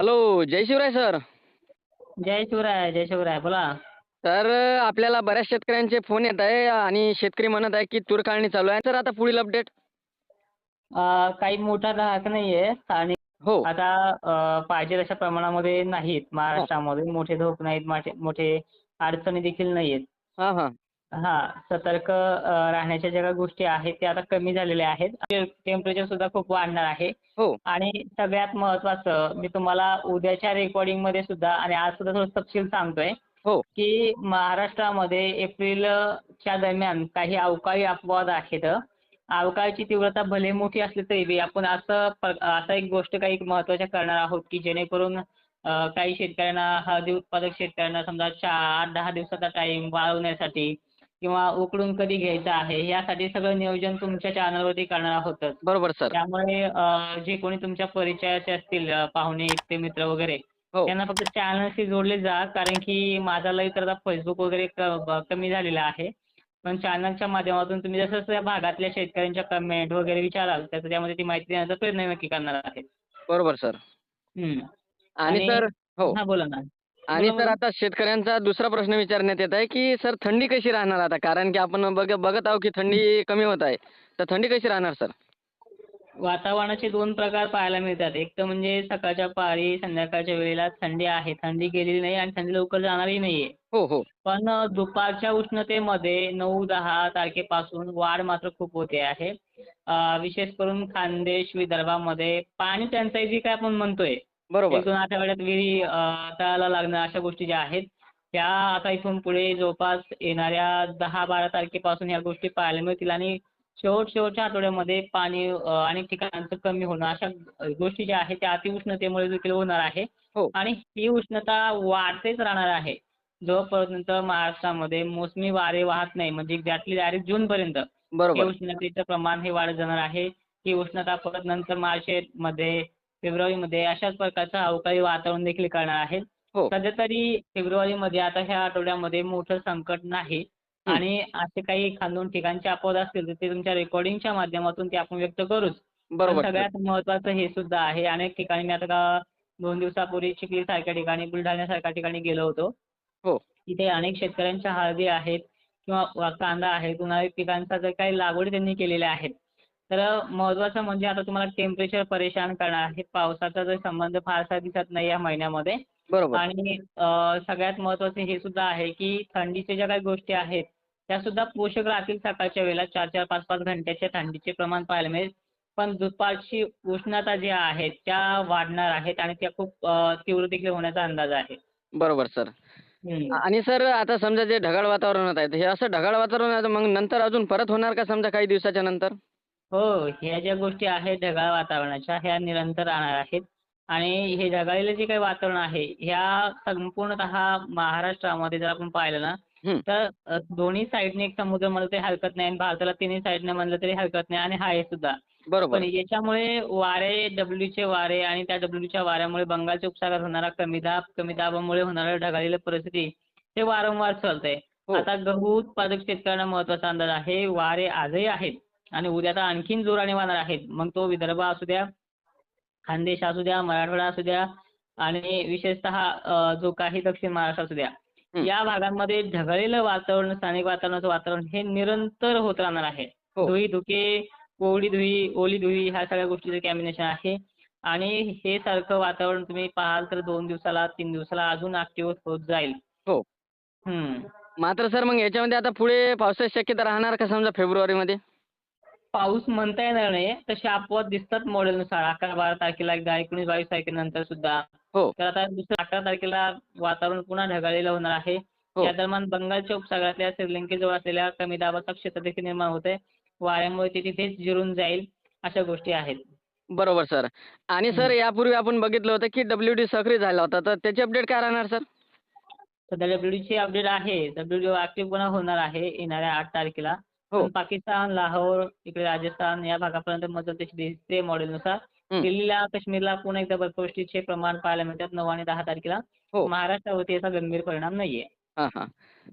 Hello जय Shivray sir जय शिवराय जय शिवराय बोला. तर आपल्याला बऱ्याच शेतकऱ्यांचे फोन येत आहे आणि शेतकरी म्हणत आहे की तूर काढणी चालू आहे. तर आता पुढील अपडेट काही मोठा ग्राहक नाहीये आणि हो. आता अं, पाहिजे तशा प्रमाणामध्ये नाहीत. महाराष्ट्रामध्ये मोठे धोक नाहीत मोठे मोठे अडचणी देखील नाहीयेत. हां हां. हा सतर्क राहण्याच्या ज्या काही गोष्टी आहेत त्या आता कमी झालेल्या आहेत. टेम्परेचर सुद्धा खूप वाढणार आहे. हो. आणि सगळ्यात महत्वाचं मी तुम्हाला उद्याच्या रेकॉर्डिंगमध्ये सुद्धा आणि आज सुद्धा थोडं तपशील सांगतोय हो. की महाराष्ट्रामध्ये एप्रिलच्या दरम्यान काही अवकाळी अपवाद आहेत. अवकाळीची तीव्रता भले मोठी असली तरी बी आपण असं असं एक गोष्ट काही महत्त्वाच्या करणार आहोत की जेणेकरून काही शेतकऱ्यांना हळदी उत्पादक शेतकऱ्यांना समजा चार आठ दहा दिवसाचा टाइम वाळवण्यासाठी किंवा उकडून कधी घ्यायचं आहे यासाठी सगळं नियोजन तुमच्या चॅनलवरती करणार आहोतच. बरोबर सर. त्यामुळे जे कोणी तुमच्या परिचयाचे असतील पाहुणे इथे मित्र वगैरे हो. त्यांना फक्त चॅनलशी जोडले जा कारण की माझा लाईव्ह तर आता फेसबुक वगैरे कमी झालेला आहे. पण चॅनलच्या माध्यमातून तुम्ही जसं जसं या भागातल्या शेतकऱ्यांच्या कमेंट वगैरे विचाराल तर त्यामध्ये ती माहिती देण्याचा प्रयत्न नक्की करणार आहे. बरोबर सर. हम्म. आणि सर हो. हा बोला ना. आणि सर. आता शेतकऱ्यांचा दुसरा प्रश्न विचारण्यात येत आहे की सर थंडी कशी राहणार आता? कारण की आपण बघ बघत आहोत की थंडी कमी होत आहे. तर थंडी कशी राहणार सर? वातावरणाचे दोन प्रकार पाहायला मिळतात. एक तर म्हणजे सकाळच्या पारी संध्याकाळच्या वेळेला थंडी आहे. थंडी गेलेली नाही आणि थंडी लवकर जाणारही नाहीये. हो हो. पण दुपारच्या उष्णतेमध्ये नऊ दहा तारखेपासून वाढ मात्र खूप होते आहे. विशेष करून खानदेश विदर्भामध्ये पाणी टंचाई जी काय आपण म्हणतोय बरोबर. एक दोन आठवड्यात विहिरी अ, तळाला लागणं अशा गोष्टी ज्या आहेत त्या आता इथून पुढे जवळपास येणाऱ्या दहा बारा तारखेपासून या गोष्टी पाहायला मिळतील आणि शेवट शेवटच्या आठवड्यामध्ये पाणी अ, अनेक ठिकाणांचं कमी होणं अशा गोष्टी ज्या आहेत त्या अतिउष्णतेमुळे देखील होणार आहे. हो. आणि ही उष्णता वाढतेच राहणार आहे. जोपर्यंत महाराष्ट्रामध्ये मोसमी वारे वाहत नाही म्हणजे एक्झॅक्टली डायरेक्ट जूनपर्यंत हे बरोबर उष्णतेचं प्रमाण हे वाढत जाणार आहे. ही उष्णता परत नंतर मार्च मध्ये फेब्रुवारीमध्ये अशाच प्रकारचं अवकाळी वातावरण देखील करणार आहे. हो. सध्या तरी फेब्रुवारीमध्ये आता ह्या आठवड्यामध्ये मोठं संकट नाही. आणि असे काही एखाद दोन ठिकाणचे अपवाद असतील तर ते तुमच्या रेकॉर्डिंगच्या माध्यमातून ते आपण व्यक्त करूच. बरोबर. सगळ्यात महत्वाचं हे सुद्धा आहे. अनेक ठिकाणी मी आता का दोन दिवसापूर्वी चिखली सारख्या ठिकाणी बुलढाणा सारख्या ठिकाणी गेलो होतो. हो. तिथे अनेक शेतकऱ्यांच्या हळदी आहेत किंवा कांदा आहे. उन्हाळी पिकांचा जर काही लागवडी त्यांनी केलेल्या आहेत तर महत्वाचं म्हणजे आता तुम्हाला टेम्परेचर परेशान करणार आहे. पावसाचा जर संबंध फारसा दिसत नाही या महिन्यामध्ये. बरोबर. आणि अं, सगळ्यात महत्वाचं हे सुद्धा आहे की थंडीच्या ज्या काही गोष्टी आहेत त्या सुद्धा पोषक राहतील सकाळच्या वेळेला चार चार पाच पाच घंट्याच्या थंडीचे प्रमाण पाहायला मिळेल. पण दुपारची उष्णता ज्या आहेत त्या वाढणार आहेत आणि त्या खूप अं, तीव्र देखील होण्याचा अंदाज आहे. बरोबर सर. आणि सर आता समजा जे ढगाळ वातावरण आहे हे असं ढगाळ वातावरण आहे तर मग नंतर अजून परत होणार का समजा काही दिवसाच्या नंतर? हो ह्या ज्या गोष्टी आहेत ढगाळ वातावरणाच्या ह्या निरंतर राहणार आहेत. आणि हे ढगाळलेलं जे काही वातावरण आहे ह्या संपूर्णतः महाराष्ट्रामध्ये जर आपण पाहिलं ना. तर दोन्ही साईडने एक समुद्र म्हणलं तरी हरकत नाही आणि भारताला तिन्ही साईडने म्हणलं तरी हरकत नाही आणि आहे सुद्धा. बरोबर. पण याच्यामुळे वारे डब्ल्यूचे वारे आणि त्या डब्ल्यूच्या वाऱ्यामुळे बंगालच्या उपसागरात होणारा कमी दाब कमी दाबामुळे होणारं ढगाळलेलं परिस्थिती हे वारंवार चालतंय. हो. आता गहू उत्पादक शेतकऱ्यांना महत्त्वाचा अंदाज आहे वारे आजही आहेत. आणि उद्या तर आणखीन जोराने वाहणार आहेत. मग तो विदर्भ असू द्या खानदेश असू द्या मराठवाडा असू द्या आणि विशेषतः जो काही दक्षिण महाराष्ट्र असू द्या. या भागांमध्ये ढगाळलेलं वातावरण स्थानिक वातावरणाचं वातावरण हे निरंतर होत राहणार आहे. हो. धुई धुके कोरडी धुई ओली धुई ह्या सगळ्या गोष्टीचं कॉम्बिनेशन आहे. आणि हे सारखं वातावरण तुम्ही पाहाल तर दोन दिवसाला तीन दिवसाला अजून ऍक्टिव्ह होत जाईल. हो. मात्र सर मग याच्यामध्ये आता पुढे पावसाची शक्यता राहणार का समजा फेब्रुवारीमध्ये? पाऊस म्हणता येणार नाही. तसे अपवाद दिसतात मॉडेलनुसार अकरा बारा तारखेला एकदा एकोणीस बावीस तारखेनंतर सुद्धा. हो. तर आता दुसऱ्या अकरा तारखेला वातावरण पुन्हा ढगाळलेलं होणार आहे. हो. त्या दरम्यान बंगालच्या उपसागरातल्या श्रीलंकेजवळ असलेल्या कमी दाबाचा क्षेत्र देखील निर्माण होते वाऱ्यामुळे ते तिथेच जिरून जाईल अशा गोष्टी आहेत. बरोबर सर. आणि सर हं. यापूर्वी आपण बघितलं होतं की डब्ल्यू डी सक्रिय झाला होता. तर त्याची अपडेट काय राहणार सर? सध्या डब्ल्यूडीची अपडेट आहे. डब्ल्यूडी ऍक्टिव्ह पुन्हा होणार आहे येणाऱ्या आठ तारखेला. हो. पण पाकिस्तान लाहोर इकडे राजस्थान या भागापर्यंत मदत तशी दिसते मॉडेलनुसार हं. दिल्लीला काश्मीरला पुन्हा एकदा बर्फवृष्टीचे प्रमाण पाहायला मिळतात नऊ आणि दहा तारखेला हो. महाराष्ट्रावरती याचा गंभीर परिणाम नाहीये हां हां